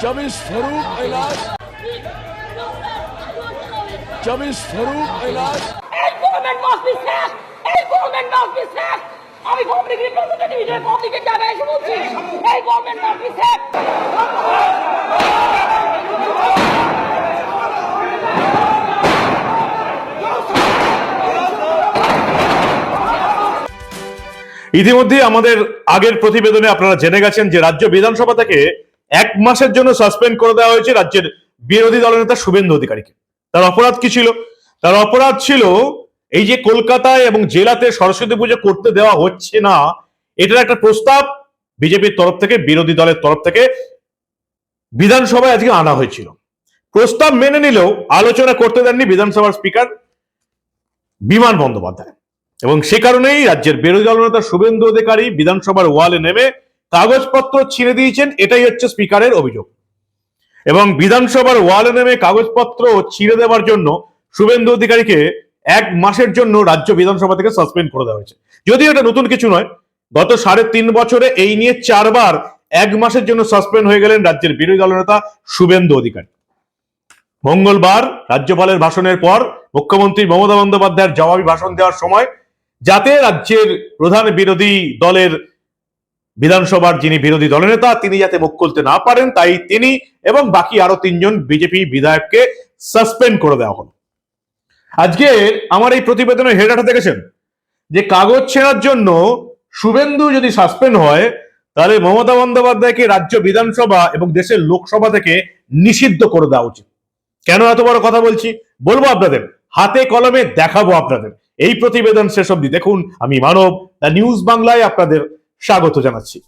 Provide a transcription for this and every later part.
চবিশ স্বরূপ কৈলাস চবিশ স্বরূপ কৈলাস ইতিমধ্যে আমাদের আগের প্রতিবেদনে আপনারা জেনে গেছেন যে রাজ্য বিধানসভা থেকে এক মাসের জন্য সাসপেন্ড করে দেওয়া হয়েছে রাজ্যের বিরোধী দলের দলনেতা শুভেন্দু অধিকারীকে। তার অপরাধ কি ছিল? তার অপরাধ ছিল এই যে কলকাতায় এবং জেলাতে সরস্বতী পুজো করতে দেওয়া হচ্ছে না, এটার একটা প্রস্তাব বিজেপির তরফ থেকে, বিরোধী দলের তরফ থেকে বিধানসভায় আজকে আনা হয়েছিল। প্রস্তাব মেনে নিলেও আলোচনা করতে দেননি বিধানসভার স্পিকার বিমান বন্দ্যোপাধ্যায়। এবং সে কারণেই রাজ্যের বিরোধী দলনেতা শুভেন্দু অধিকারী বিধানসভার ওয়ালে নেমে কাগজপত্র ছিঁড়ে দিয়েছেন, এটাই হচ্ছে স্পিকারের অভিযোগ। এবং বিধানসভার ওয়ালে নেমে কাগজপত্র ছিঁড়ে দেওয়ার জন্য শুভেন্দু অধিকারীকে এক মাসের জন্য রাজ্য বিধানসভা থেকে সাসপেন্ড করে দেওয়া হয়েছে। যদিও এটা নতুন কিছু নয়, গত সাড়ে তিন বছরে এই নিয়ে চারবার এক মাসের জন্য সাসপেন্ড হয়ে গেলেন রাজ্যের বিরোধী দলনেতা শুভেন্দু অধিকারী। মঙ্গলবার রাজ্যপালের ভাষণের পর মুখ্যমন্ত্রী মমতা বন্দ্যোপাধ্যায়ের জবাবি ভাষণ দেওয়ার সময় যাতে রাজ্যের প্রধান বিরোধী দলের বিধানসভার যিনি বিরোধী দলনেতা তিনি যাতে মুখ খুলতে না পারেন, তাই তিনি এবং বাকি আরও তিনজন বিজেপি বিধায়ককে সাসপেন্ড করে দেওয়া হল। আজকে আমার এই প্রতিবেদনের হেডাটা দেখেছেন? যে কাগজ ছেঁড়ার জন্য শুভেন্দু যদি সাসপেন্ড হয়, তাহলে মমতা বন্দ্যোপাধ্যায়কে রাজ্য বিধানসভা এবং দেশের লোকসভা থেকে নিষিদ্ধ করে দেওয়া উচিত। কেন এত বড় কথা বলছি? বলব আপনাদের, হাতে কলমে দেখাবো আপনাদের। এই প্রতিবেদন শেষ অবধি দেখুন। আমি মানব, দ্য নিউজ বাংলায় আপনাদের স্বাগত জানাচ্ছি।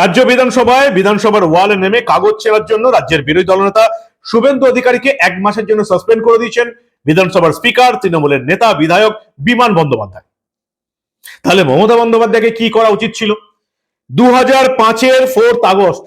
রাজ্য বিধানসভায় বিধানসভার ওয়ালে নেমে কাগজ ছেড়ার জন্য রাজ্যের বিরোধী দলনেতা শুভেন্দু অধিকারীকে এক মাসের জন্য সাসপেন্ড করে দিয়েছেন বিধানসভার স্পিকার, তৃণমূলের নেতা, বিধায়ক বিমান বন্দ্যোপাধ্যায়। তাহলে মমতা বন্দ্যোপাধ্যায়কে কি করা উচিত ছিল? দু হাজার পাঁচের ফোর্থ আগস্ট,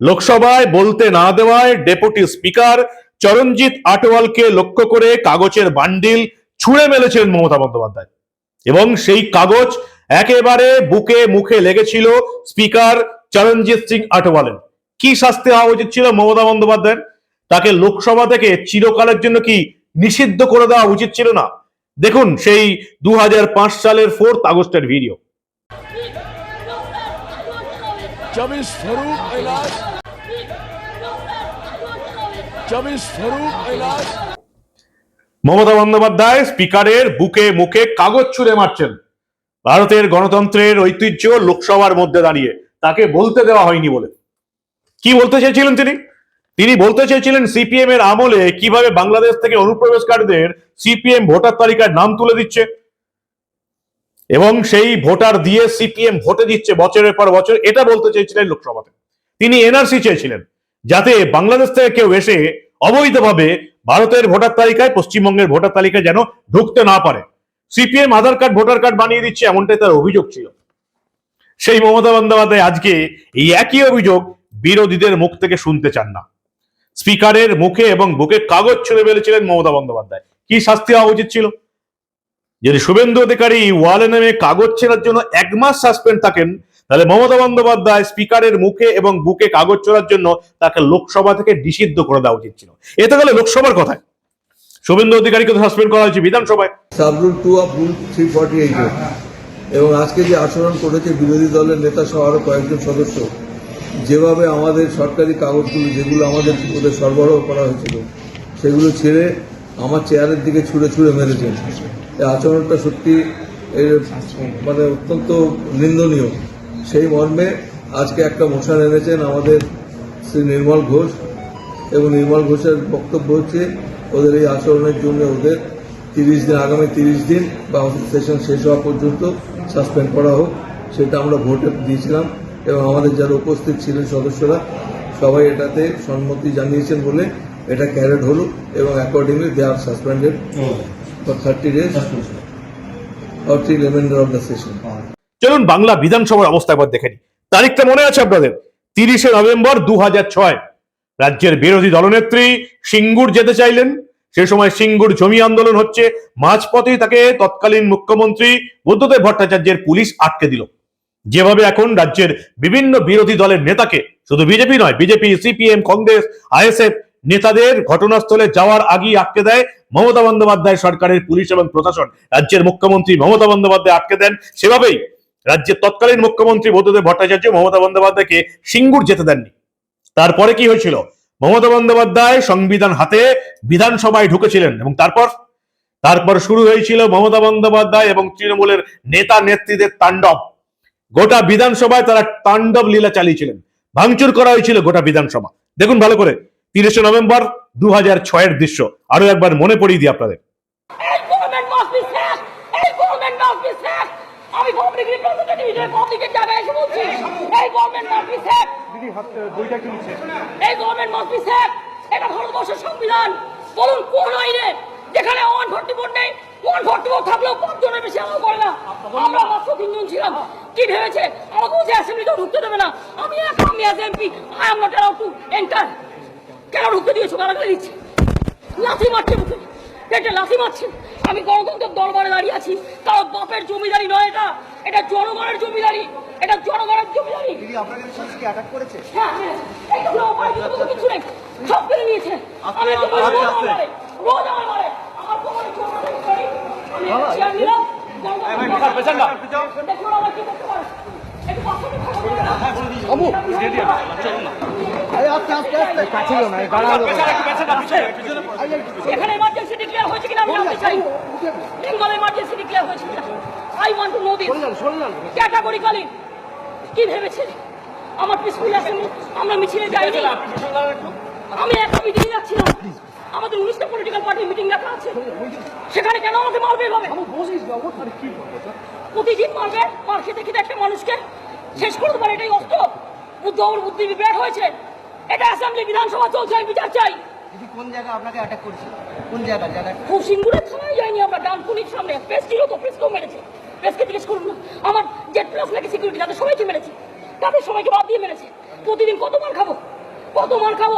লোকসভায় বলতে না দেওয়ায় ডেপুটি স্পিকার চরণজিৎ আটোয়ালকে লক্ষ্য করে কাগজের বান্ডিল ছুঁড়ে মেলেছেন মমতা বন্দ্যোপাধ্যায়। এবং সেই কাগজ একেবারে বুকে মুখে লেগেছিল স্পিকার চরণজিৎ সিং আটওয়ালের কি শাস্তি হওয়া উচিত ছিল মমতা বন্দ্যোপাধ্যায়ের? তাকে লোকসভা থেকে চিরকালের জন্য কি নিষিদ্ধ করে দেওয়া উচিত ছিল না? দেখুন সেই দু হাজার পাঁচ সালের ফোর্থ আগস্টের ভিডিও চবিশ স্বরূপ মমতা বন্দ্যোপাধ্যায় স্পিকারের বুকে মুখে কাগজ ছুঁড়ে মারছেন। ভারতের গণতন্ত্রের ঐতিহ্য লোকসভার মধ্যে দাঁড়িয়ে। তাকে বলতে দেওয়া হয়নি বলে। কি বলতে চেয়েছিলেন তিনি? তিনি বলতে চেয়েছিলেন সিপিএম এর আমলে কীভাবে বাংলাদেশ থেকে অনুপ্রবেশকারীদের সিপিএম ভোটার তালিকায় নাম তুলে দিচ্ছে। এবং সেই ভোটার দিয়ে সিপিএম ভোটে দিচ্ছে বছরের পর বছর, এটা বলতে চেয়েছিলেন লোকসভাতে। তিনি এনআরসি চেয়েছিলেন, যাতে বাংলাদেশ থেকে কেউ এসে অবৈধভাবে ভারতের ভোটার তালিকায়, পশ্চিমবঙ্গের ভোটার তালিকায় যেন ঢুকতে না পারে। CPM Aadhaar card, voter card বানিয়ে দিচ্ছে, এমনটাই তার অভিযোগ ছিল। সেই মমতা বন্দ্যোপাধ্যায় আজকে এই একই অভিযোগ বিরোধীদের মুখ থেকে শুনতে চান না। স্পিকারের মুখে এবং বুকে কাগজ ছুঁড়ে ফেলেছিলেন মমতা বন্দ্যোপাধ্যায়। কি শাস্তি হওয়া উচিত ছিল? যদি শুভেন্দু অধিকারী ওয়ালে নেমে কাগজ ছেড়ার জন্য এক মাস সাসপেন্ড থাকেন তাহলে মমতা বন্দ্যোপাধ্যায় স্পিকারের মুখে এবং বুকে কাগজ ছোড়ার জন্য তাকে লোকসভা থেকে নিষিদ্ধ করে দেওয়া উচিত ছিল। এতে গেলে লোকসভার কথায়। শুভেন্দু অধিকারীকে সাসপেন্ড করা হয়েছে বিধানসভায়। টু অফ থ্রি এইটের এবং আজকে যে আচরণ করেছে বিরোধী দলের নেতা সহ আরও কয়েকজন সদস্য, যেভাবে আমাদের সরকারি কাগজগুলো, যেগুলো আমাদের ওদের সরবরাহ করা হয়েছিল, সেগুলো ছেড়ে আমার চেয়ারের দিকে ছুঁড়ে ছুঁড়ে মেরেছেন এই আচরণটা সত্যি মানে অত্যন্ত নিন্দনীয়। সেই মর্মে আজকে একটা মোশন এনেছেন আমাদের শ্রী নির্মল ঘোষ। এবং নির্মল ঘোষের বক্তব্য হচ্ছে ওদের এই আচরণের জন্য ওদের তিরিশ দিন আগামী তিরিশ দিন বা সেশন শেষ হওয়া পর্যন্ত সাসপেন্ড করা হোক সেটা আমরা ভোটে দিয়েছিলাম। এবং আমাদের যারা উপস্থিত ছিলেন সদস্যরা সবাই এটাতে সম্মতি জানিয়েছেন বলে এটা ক্যারেট হলো এবং accordingly they are suspended for thirty days or till reminder of the session চলুন বাংলা বিধানসভার অবস্থা একবার দেখে নিই। তারিখটা মনে আছে আপনাদের? তিরিশে নভেম্বর দু রাজ্যের বিরোধী দলনেত্রী সিঙ্গুর যেতে চাইলেন। সে সময় সিঙ্গুর জমি আন্দোলন হচ্ছে। মাঝপথেই তাকে তৎকালীন মুখ্যমন্ত্রী বুদ্ধদেব ভট্টাচার্যের পুলিশ আটকে দিল। যেভাবে এখন রাজ্যের বিভিন্ন বিরোধী দলের নেতাকে, শুধু বিজেপি নয়, বিজেপি, সিপিএম, কংগ্রেস, আইএসএফ নেতাদের ঘটনাস্থলে যাওয়ার আগেই আটকে দেয় মমতা বন্দ্যোপাধ্যায় সরকারের পুলিশ এবং প্রশাসন। রাজ্যের মুখ্যমন্ত্রী মমতা বন্দ্যোপাধ্যায় আটকে দেন সেভাবেই। রাজ্যের তৎকালীন মুখ্যমন্ত্রী বোধদেব ভট্টাচার্য মমতা বন্দ্যোপাধ্যায়কে সিঙ্গুর যেতে দেননি। তারপরে কি হয়েছিল? মমতা বন্দ্যোপাধ্যায় সংবিধান হাতে বিধানসভায় ঢুকেছিলেন এবং তারপর? তারপর শুরু হয়েছিল মমতা বন্দ্যোপাধ্যায় এবং তৃণমূলের নেতা নেত্রীদের তাণ্ডব। গোটা বিধানসভায় তারা তাণ্ডব লীলা চালিয়েছিলেন। ভাঙচুর করা হয়েছিল গোটা বিধানসভা। দেখুন ভালো করে, তিরিশে নভেম্বর দু হাজার ছয়ের দৃশ্য। আরও একবার মনে পড়িয়ে দিই আপনাদের এই গভর্নমেন্ট মাস্ট বি স্যাক এই গভর্নমেন্ট মাস্ট বি স্যাক আমি পাবলিক হিসেবে পাবলিকের জায়গায় এসে বলছি এই গভর্নমেন্ট মাস্ট বি স্যাক এই গভর্নমেন্ট মাস্ট বি এটা ভারতবর্ষের সংবিধান। বলুন কোন আইনে যেখানে ওয়ান ফোর্টি ফোর নেই ওয়ান ফোর্টি ফোর থাকলেও পাঁচজনের বেশি আলাদা করে না। আমরা মাত্র তিনজন ছিলাম। কি ভেবেছে? আমাকে বলছে অ্যাসেম্বলিতেও ঢুকতে দেবে না। আমি একা আমি as MP I am not allowed to enter কেন ঢুকতে দিয়েছ? গালাগালি দিচ্ছে? লাথি মারছে মুখে। পেটে লাথি মারছে। আমি গণতন্ত্রের দরবারে দাঁড়িয়ে আছি। কারও বাপের জমিদারি নয় এটা। এটা জনগণের জমিদারি। এটা জনগণের জমিদারি। দিদি আপনাদের সাথে কি অ্যাটাক করেছে? হ্যাঁ হ্যাঁ আমার কিছু কিছু নেই। সব কেড়ে নিয়েছে। আমি রোজ আমার মারে আমার কোমরে চোট লাগে আমি চেয়ার নিলাম। দেখুন আমার কি করতে পারে। একটু আস্তে আস্তে আস্তে। কাছে এখানে এমার্জেন্সি ডিক্লেয়ার হয়েছে কিনা আমি জানতে চাই। বেঙ্গল এমার্জেন্সি ডিক্লেয়ার হয়েছে কিনা? I want to know this categorically কি ভেবেছে? আমার পিসফুল অ্যাসেম্বলি আমরা মিছিলে যাইনি। আমি একা মিটিং যাচ্ছিলাম। আমাদের উনিশটা পলিটিক্যাল পার্টির মিটিং রাখা আছে। সেখানে কেন আমাকে মারবে এভাবে? প্রতিদিন মারবে মার খেতে খেতে একটা মানুষকে শেষ করে দেবার এটাই অস্ত্র। বুদ্ধ আমার বুদ্ধি বিভ্রাট হয়েছে। এটা অ্যাসেম্বলি বিধানসভা চলছে আমি বিচার চাই। দিদি কোন জায়গায় আপনাকে অ্যাটাক করেছে? কোন জায়গা? জায়গা খুব সিঙ্গুরে থানায় যায়নি আমরা ডানকুনির সামনে। প্রেস ছিল তো প্রেসকেও মেরেছে। প্রেসকে জিজ্ঞেস করুন না। আমার জেড প্লাস নাকি সিকিউরিটি তাদের সবাইকে মেরেছে। তাদের সবাইকে বাদ দিয়ে মেরেছে। প্রতিদিন কত মার খাব? কত মার খাব?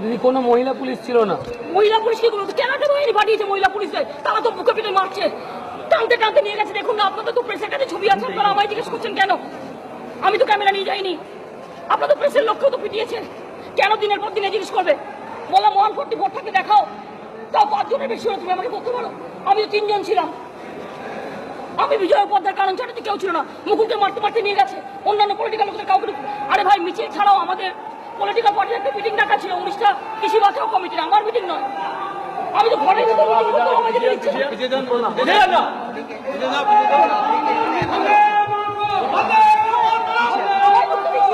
দিদি কোনো মহিলা পুলিশ ছিল না। মহিলা পুলিশ কি করল কেনাটা বাহিনী পাঠিয়েছে মহিলা পুলিশকে। তারা তো বুকে পিঠে মারছে। টানতে টানতে নিয়ে গেছে। দেখুন না আপনাদের তো প্রেসের কাছে ছবি আছে। আপনারা আমায় জিজ্ঞেস করছেন কেন? আমি তো ক্যামেরা নিয়ে যাইনি। আপনার তো প্রেসের লক্ষ্যেও তো পিটিয়েছে কেন দিনের পর দিনে জিজ্ঞেস করবে? বললাম ওয়ান ফোর্টি ফোর থাকলে দেখাও। তাও পাঁচজনের বেশি হলো তুমি আমাকে বলতে পারো আমি তো তিনজন ছিলাম। আমি বিজয় উপাধ্যায় কারণ চ্যাটার্জি কেউ ছিল না। মুকুলকে মারতে মারতে নিয়ে গেছে। অন্যান্য পলিটিক্যাল লোকদের কাউকে আরে ভাই, মিছিল ছাড়াও আমাদের পলিটিক্যাল পার্টির একটা মিটিং ডাকা ছিল। উনিশটা কৃষি বাঁচাও কমিটির আমার মিটিং নয়। আমি তো ঘরে করতে যেতে দিচ্ছে না। ওকে আমার বলতে ঘুরতে দেবো না, ওকে দিতে। ওকে ঘুরতে দেবো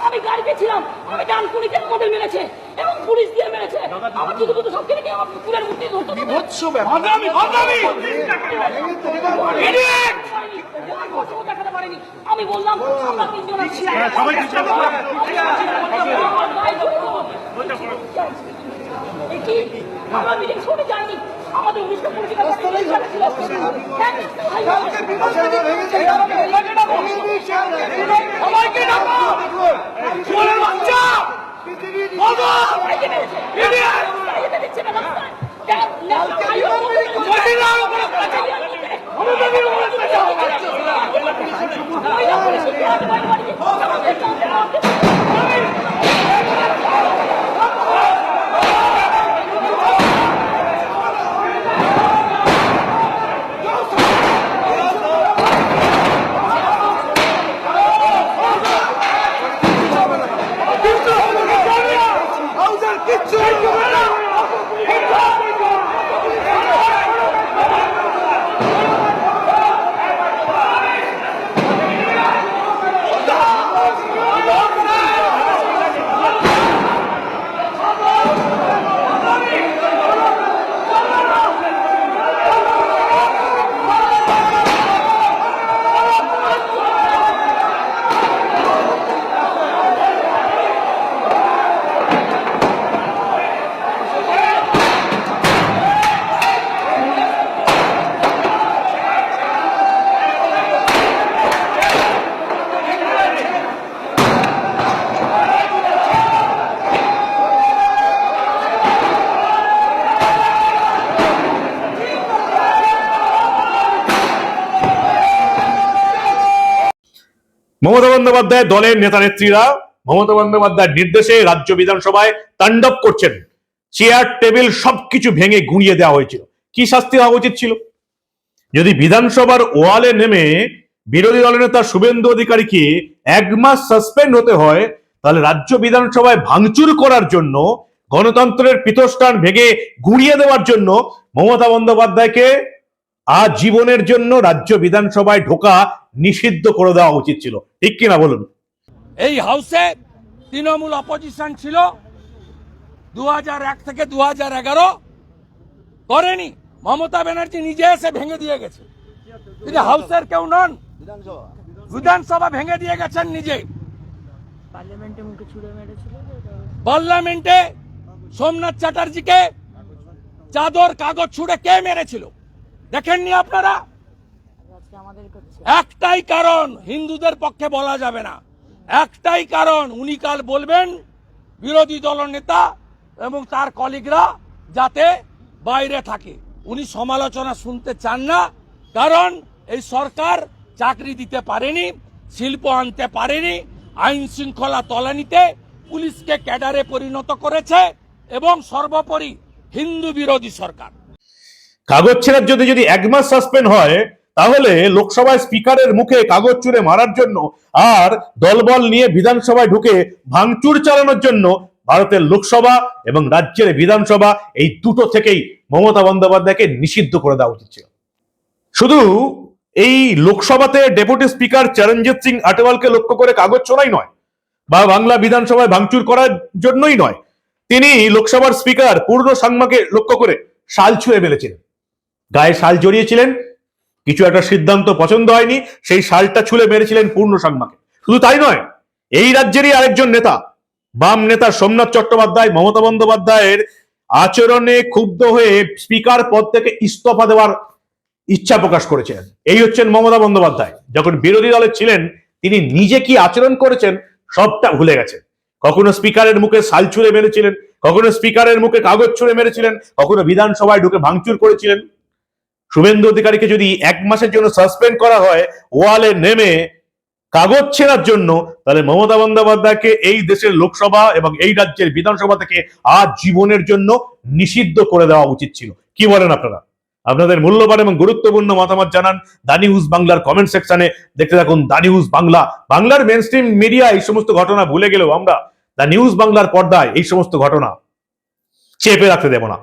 আমি গাড়িতে ছিলাম আমি ডানকুনিতে আমাদের মেরেছে এবং পুলিশ দিয়ে মেরেছে। আমার সব কেটে আমার পুকুরের মধ্যে ধরতে বিভৎস দেখাতে পারেনি আমি বললাম আমরা তিনজন আছি। কি? আমরা যাইনি। পলিটিক্যাল সবাইকে ডাকো চোরের বাচ্চা! সবাইকে মেরেছে সবাইকে দিচ্ছে না রাস্তায় কিচ্ছু মমতা বন্দ্যোপাধ্যায় দলের নেতা নেত্রীরা, মমতা বন্দ্যোপাধ্যায়ের নির্দেশে রাজ্য বিধানসভায় তাণ্ডব করছেন। চেয়ার টেবিল সবকিছু ভেঙে গুঁড়িয়ে দেওয়া হয়েছিল। কি শাস্তি হওয়া উচিত ছিল? যদি বিধানসভার ওয়ালে নেমে বিরোধী দলের নেতা শুভেন্দু অধিকারীকে এক মাস সাসপেন্ড হতে হয়, তাহলে রাজ্য বিধানসভায় ভাঙচুর করার জন্য, গণতন্ত্রের পীঠস্থান ভেঙে গুঁড়িয়ে দেওয়ার জন্য মমতা বন্দ্যোপাধ্যায়কে আজ জীবনের জন্য রাজ্য বিধানসভায় ঢোকা নিষিদ্ধ করে দেওয়া উচিত ছিল। ঠিক কিনা বলুন? এই হাউসে তৃণমূল অপোজিশন ছিল। দু থেকে দু হাজার এগারো করেনি। মমতা ব্যানার্জি নিজে এসে ভেঙে দিয়ে গেছে। তিনি হাউসের কেউ নন। বিধানসভা ভেঙে দিয়ে গেছেন নিজে। পার্লামেন্টে সোমনাথ চ্যাটার্জিকে চাদর কাগজ ছুঁড়ে কে মেরেছিল? দেখেননি আপনারা? একটাই কারণ হিন্দুদের পক্ষে বলা যাবে না। একটাই কারণ, উনি কাল বলবেন, বিরোধী দলনেতা এবং তার কলিগরা যাতে বাইরে থাকে। উনি সমালোচনা শুনতে চান না, কারণ এই সরকার চাকরি দিতে পারেনি, শিল্প আনতে পারেনি, আইন শৃঙ্খলা তলানিতে পুলিশকে ক্যাডারে পরিণত করেছে এবং সর্বোপরি হিন্দু বিরোধী সরকার। কাগজ ছেড়ার যদি যদি এক মাস সাসপেন্ড হয়, তাহলে লোকসভায় স্পিকারের মুখে কাগজ চুরে মারার জন্য আর দলবল নিয়ে বিধানসভায় ঢুকে ভাঙচুর চালানোর জন্য ভারতের লোকসভা এবং রাজ্যের বিধানসভা এই দুটো থেকেই মমতা বন্দ্যোপাধ্যায়কে নিষিদ্ধ করে দেওয়া উচিত ছিল। শুধু এই লোকসভাতে ডেপুটি স্পিকার চরণজিৎ সিং আটওয়ালকে লক্ষ্য করে কাগজ ছোড়াই নয়, বা বাংলা বিধানসভায় ভাঙচুর করার জন্যই নয়, তিনি লোকসভার স্পিকার পূর্ণ সাংমাকে লক্ষ্য করে শাল ছুঁয়ে ফেলেছিলেন। গায়ে শাল জড়িয়েছিলেন, কিছু একটা সিদ্ধান্ত পছন্দ হয়নি, সেই শালটা ছুলে মেরেছিলেন পূর্ণ সাংমাকে। শুধু তাই নয়, এই রাজ্যেরই আরেকজন নেতা, বাম নেতা সোমনাথ চট্টোপাধ্যায়, মমতা বন্দ্যোপাধ্যায়ের আচরণে ক্ষুব্ধ হয়ে স্পিকার পদ থেকে ইস্তফা দেওয়ার ইচ্ছা প্রকাশ করেছিলেন এই হচ্ছেন মমতা বন্দ্যোপাধ্যায়। যখন বিরোধী দলে ছিলেন, তিনি নিজে কি আচরণ করেছেন, সবটা ভুলে গেছেন। কখনো স্পিকারের মুখে শাল ছুঁড়ে মেরেছিলেন, কখনো স্পিকারের মুখে কাগজ ছুঁড়ে মেরেছিলেন, কখনো বিধানসভায় ঢুকে ভাঙচুর করেছিলেন। শুভেন্দু অধিকারীকে যদি এক মাসের জন্য সাসপেন্ড করা হয়, ওয়ালে নেমে কাগজ ছেড়ার জন্য, তাহলে মমতা বন্দ্যোপাধ্যায়কে এই দেশের লোকসভা এবং এই রাজ্যের বিধানসভা থেকে আজ জীবনের জন্য নিষিদ্ধ করে দেওয়া উচিত ছিল। কি বলেন আপনারা? আপনাদের মূল্যবান এবং গুরুত্বপূর্ণ মতামত জানান দা নিউজ বাংলার কমেন্ট সেকশনে দেখতে থাকুন দা নিউজ বাংলা। বাংলার মেন স্ট্রিম মিডিয়া এই সমস্ত ঘটনা ভুলে গেলেও আমরা দা নিউজ বাংলার পর্দায় এই সমস্ত ঘটনা চেপে রাখতে দেব না।